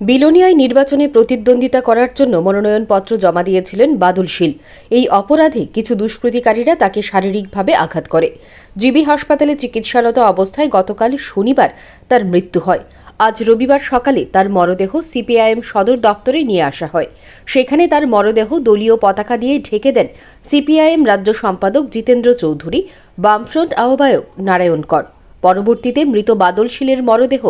বিলোনিয়ায় নির্বাচনে প্রতিদ্বন্দ্বিতা করার জন্য মনোনয়নপত্র জমা দিয়েছিলেন বাদুল শীল। এই অপরাধে কিছু দুষ্কৃতিকারীরা তাকে শারীরিকভাবে আঘাত করে। জিবি হাসপাতালে চিকিৎসারত অবস্থায় গতকাল শনিবার তার মৃত্যু হয়। আজ রবিবার সকালে তার মরদেহ সিপিআইএম সদর দপ্তরে নিয়ে আসা হয়। সেখানে তার মরদেহ দলীয় পতাকা দিয়ে ঢেকে দেন সিপিআইএম রাজ্য সম্পাদক জিতেন্দ্র চৌধুরী, বামফ্রন্ট আহ্বায়ক নারায়ণ কর। পরবর্তীতে মৃত বাদল শীলের মরদেহ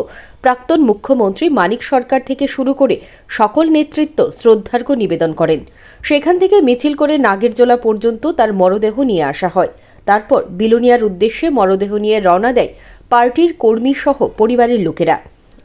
প্রাক্তন মুখ্যমন্ত্রী মানিক সরকার থেকে শুরু করে সকল নেতৃত্ব শ্রদ্ধার্ঘ্য নিবেদন করেন। সেখান থেকে মিছিল করে নাগেরজোলা পর্যন্ত তার মরদেহ নিয়ে আসা হয়। তারপর বিলোনিয়ার উদ্দেশ্যে মরদেহ নিয়ে রওনা দেয় পার্টির কর্মী সহ পরিবারের লোকেরা।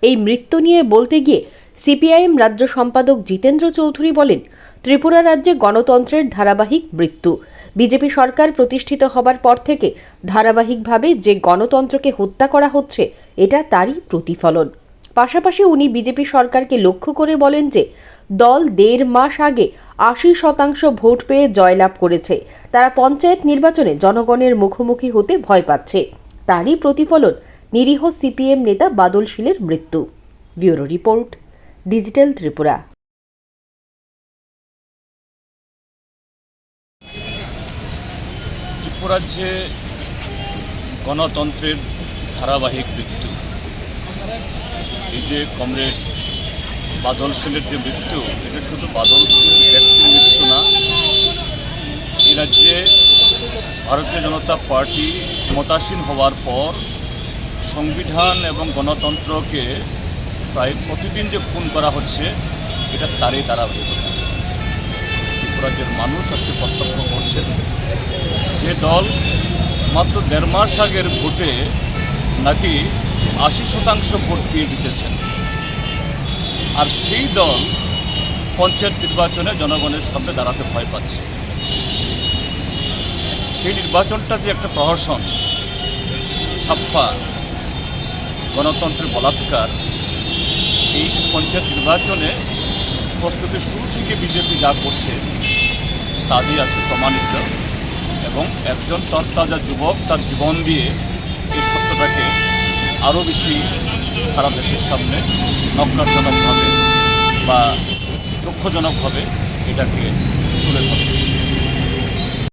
এই মৃত্যু নিয়ে বলতে গিয়ে সিপিআইএম রাজ্য সম্পাদক জিতেন্দ্র চৌধুরী বলেন, ত্রিপুরা রাজ্যে গণতন্ত্রের ধারাবাহিক মৃত্যু। বিজেপি সরকার প্রতিষ্ঠিত হবার পর থেকে ধারাবাহিকভাবে যে গণতন্ত্রকে হত্যা করা হচ্ছে, এটা তারই প্রতিফলন। পাশাপাশি উনি বিজেপি সরকারকে লক্ষ্য করে বলেন যে, দল দেড় মাস আগে আশি শতাংশ ভোট পেয়ে জয়লাভ করেছে। তারা পঞ্চায়েত নির্বাচনে জনগণের মুখোমুখি হতে ভয় পাচ্ছে। তারই প্রতিফলন নিরীহ সিপিএম নেতা বাদল শীলের মৃত্যু। Bureau report, digital Tripura. ত্রিপুরাজ্যে গণতন্ত্রের ধারাবাহিক মৃত্যু। এই যে কমরেড বাদল সেনের যে মৃত্যু, এটা শুধু বাদল ব্যক্তির মৃত্যু না, এই রাজ্যে ভারতীয় জনতা পার্টি ক্ষমতাসীন হওয়ার পর সংবিধান এবং গণতন্ত্রকে প্রায় প্রতিদিন যে খুন করা হচ্ছে, এটা তারই ধারাবাহিকতা। ত্রিপুরাজ্যের মানুষ আজকে প্রত্যক্ষ করছেন। যে দল মাত্র দেড় মাস আগের ভোটে নাকি আশি শতাংশ ভোট পেয়ে জিতেছেন। আর সেই দল পঞ্চায়েত নির্বাচনে জনগণের সামনে দাঁড়াতে ভয় পাচ্ছে। সেই নির্বাচনটা যে একটা প্রহসন, ছাপ্পা, গণতন্ত্রের বলাৎকার, এই পঞ্চায়েত নির্বাচনে প্রস্তুতি শুরু থেকে বিজেপি যা করছে তা দিয়ে আছে প্রমাণিত এবং একজন তরতাজা যুবক তার জীবন দিয়ে এই সত্যটাকে আরও বেশি সারা দেশের সামনে নক্কারজনকভাবে বা দুঃখজনকভাবে এটাকে তুলে ধরে